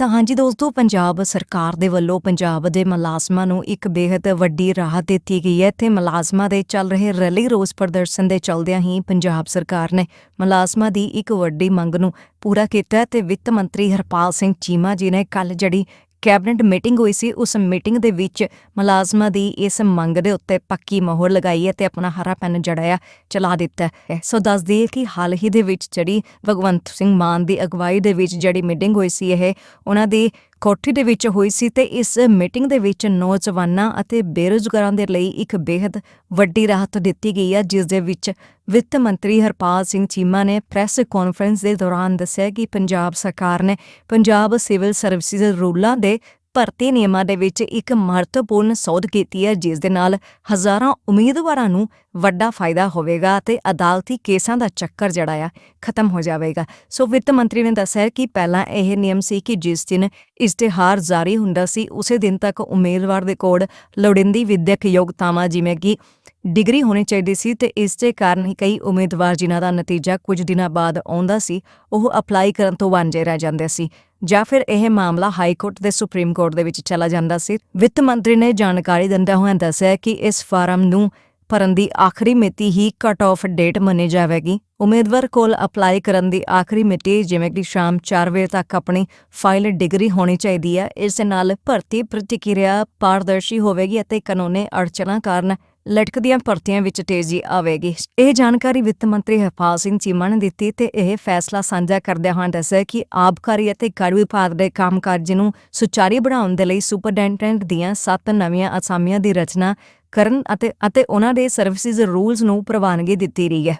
ਤਾਂ ਹਾਂਜੀ ਦੋਸਤੋ, ਪੰਜਾਬ ਸਰਕਾਰ ਦੇ ਵੱਲੋਂ ਪੰਜਾਬ ਦੇ ਮੁਲਾਜ਼ਮਾਂ ਨੂੰ ਇੱਕ ਬੇहद ਵੱਡੀ ਰਾਹਤ ਦਿੱਤੀ ਗਈ ਹੈ। ਇੱਥੇ ਮੁਲਾਜ਼ਮਾਂ ਦੇ ਚੱਲ ਰਹੇ ਰੈਲੀ ਰੋਸ ਪ੍ਰਦਰਸ਼ਨ ਦੇ ਚਲਦਿਆਂ ਹੀ ਪੰਜਾਬ ਸਰਕਾਰ ਨੇ ਮੁਲਾਜ਼ਮਾਂ ਦੀ ਇੱਕ ਵੱਡੀ ਮੰਗ ਨੂੰ ਪੂਰਾ ਕੀਤਾ ਹੈ ਤੇ ਵਿੱਤ ਮੰਤਰੀ ਹਰਪਾਲ ਸਿੰਘ ਚੀਮਾ ਜੀ ਨੇ ਕੱਲ ਜਿਹੜੀ ਕੈਬਨਿਟ ਮੀਟਿੰਗ ਹੋਈ ਸੀ, ਉਸ ਮੀਟਿੰਗ ਦੇ ਵਿੱਚ ਮੁਲਾਜ਼ਮਾਂ ਦੀ ਇਸ ਮੰਗ ਦੇ ਉੱਤੇ ਪੱਕੀ ਮੋਹਰ ਲਗਾਈ ਹੈ ਤੇ ਆਪਣਾ ਹਰਾ ਪੈਨ ਜੜਾਇਆ, ਚਲਾ ਦਿੱਤਾ ਹੈ। ਸੋ ਦੱਸ ਦਈਏ ਕਿ ਹਾਲ ਹੀ ਦੇ ਵਿੱਚ ਜਿਹੜੀ ਭਗਵੰਤ ਸਿੰਘ ਮਾਨ ਦੀ ਅਗਵਾਈ ਦੇ ਵਿੱਚ ਜਿਹੜੀ ਮੀਟਿੰਗ ਹੋਈ ਸੀ ਇਹ, ਉਹਨਾਂ ਦੀ ਕੋਠੀ ਦੇ ਵਿੱਚ ਹੋਈ ਸੀ ਤੇ ਇਸ ਮੀਟਿੰਗ ਦੇ ਵਿੱਚ ਨੌਜਵਾਨਾਂ ਅਤੇ ਬੇਰੁਜ਼ਗਾਰਾਂ ਦੇ ਲਈ ਇੱਕ ਬੇहद ਵੱਡੀ ਰਾਹਤ ਦਿੱਤੀ ਗਈ ਹੈ ਜਿਸ ਦੇ ਵਿੱਚ ਵਿੱਤ ਮੰਤਰੀ ਹਰਪਾਲ ਸਿੰਘ ਚੀਮਾ ਨੇ ਪ੍ਰੈਸ ਕਾਨਫਰੰਸ ਦੇ ਦੌਰਾਨ ਦੱਸਿਆ ਕਿ ਪੰਜਾਬ ਸਰਕਾਰ ਨੇ ਪੰਜਾਬ ਸਿਵਲ ਸਰਵਿਸਿਜ਼ ਰੂਲਾਂ ਦੇ ਭਰਤੀ ਨਿਯਮਾਂ ਦੇ ਵਿੱਚ ਇੱਕ ਮਹੱਤਵਪੂਰਨ ਸੋਧ ਕੀਤੀ ਹੈ, ਜਿਸ ਦੇ ਨਾਲ ਹਜ਼ਾਰਾਂ ਉਮੀਦਵਾਰਾਂ ਨੂੰ ਵੱਡਾ ਫਾਇਦਾ ਹੋਵੇਗਾ ਤੇ ਅਦਾਲਤੀ ਕੇਸਾਂ ਦਾ ਚੱਕਰ ਜਿਹੜਾ ਆ ਖਤਮ ਹੋ ਜਾਵੇਗਾ। ਸੋ ਵਿੱਤ ਮੰਤਰੀ ਨੇ ਦੱਸਿਆ ਕਿ ਪਹਿਲਾਂ ਇਹ ਨਿਯਮ ਸੀ ਕਿ ਜਿਸ ਦਿਨ ਇਸ਼ਤਿਹਾਰ ਜਾਰੀ ਹੁੰਦਾ ਸੀ, ਉਸੇ ਦਿਨ ਤੱਕ ਉਮੀਦਵਾਰ ਦੇ ਕੋਲ ਲੋੜੀਂਦੀ ਵਿਦਿਅਕ ਯੋਗਤਾਵਾਂ ਜਿਵੇਂ ਕਿ ਡਿਗਰੀ ਹੋਣੀ ਚਾਹੀਦੀ ਸੀ ਤੇ ਇਸ ਦੇ ਕਾਰਨ ਹੀ ਕਈ ਉਮੀਦਵਾਰ ਜਿਨ੍ਹਾਂ ਦਾ ਨਤੀਜਾ ਕੁਝ ਦਿਨਾਂ ਬਾਅਦ ਆਉਂਦਾ ਸੀ, ਉਹ ਅਪਲਾਈ ਕਰਨ ਤੋਂ ਵਾਂਝੇ ਰਹਿ ਜਾਂਦੇ ਸੀ ਜਾਂ ਫਿਰ ਇਹ ਮਾਮਲਾ ਹਾਈ ਕੋਰਟ ਦੇ ਸੁਪਰੀਮ ਕੋਰਟ ਦੇ ਵਿੱਚ ਚਲਾ ਜਾਂਦਾ ਸੀ। ਵਿੱਤ ਮੰਤਰੀ ਨੇ ਜਾਣਕਾਰੀ ਦਿੰਦਿਆਂ ਹੋਇਆਂ ਦੱਸਿਆ ਕਿ ਇਸ ਫਾਰਮ ਨੂੰ ਭਰਨ ਦੀ ਆਖਰੀ ਮਿਤੀ ਹੀ ਕਟ ਆਫ ਡੇਟ ਮੰਨੀ ਜਾਵੇਗੀ। ਉਮੀਦਵਾਰ ਕੋਲ ਅਪਲਾਈ ਕਰਨ ਦੀ ਆਖਰੀ ਮਿਤੀ ਜਿਵੇਂ ਕਿ ਸ਼ਾਮ 4 ਵਜੇ ਤੱਕ ਆਪਣੀ ਫਾਈਲ ਡਿਗਰੀ ਹੋਣੀ ਚਾਹੀਦੀ ਹੈ। ਇਸ ਨਾਲ ਭਰਤੀ ਪ੍ਰਤੀਕਿਰਿਆ ਪਾਰਦਰਸ਼ੀ ਹੋਵੇਗੀ ਅਤੇ ਕਾਨੂੰਨੀ ਅੜਚਨਾ ਕਾਰਨ ਲਟਕਦੀਆਂ ਭਰਤੀਆਂ ਵਿੱਚ ਤੇਜ਼ੀ ਆਵੇਗੀ। ਇਹ ਜਾਣਕਾਰੀ ਵਿੱਤ ਮੰਤਰੀ ਹਰਪਾਲ ਸਿੰਘ ਚੀਮਾ ਨੇ ਦਿੱਤੀ ਤੇ ਇਹ ਫੈਸਲਾ ਸਾਂਝਾ ਕਰਦਿਆਂ ਹੋਇਆਂ ਦੱਸਿਆ ਕਿ ਆਬਕਾਰੀ ਅਤੇ ਕਰ ਵਿਭਾਗ ਦੇ ਕੰਮਕਾਜ ਨੂੰ ਸੁਚਾਰੀ ਬਣਾਉਣ ਦੇ ਲਈ ਸੁਪਰਡੈਂਟੈਂਟ ਦੀਆਂ ਸੱਤ ਨਵੀਆਂ ਅਸਾਮੀਆਂ ਦੀ ਰਚਨਾ ਕਰਨ ਅਤੇ ਅਤੇ ਉਹਨਾਂ ਦੇ ਸਰਵਿਸਿਜ਼ ਰੂਲਸ ਨੂੰ ਪ੍ਰਵਾਨਗੀ ਦਿੱਤੀ ਰਹੀ ਹੈ।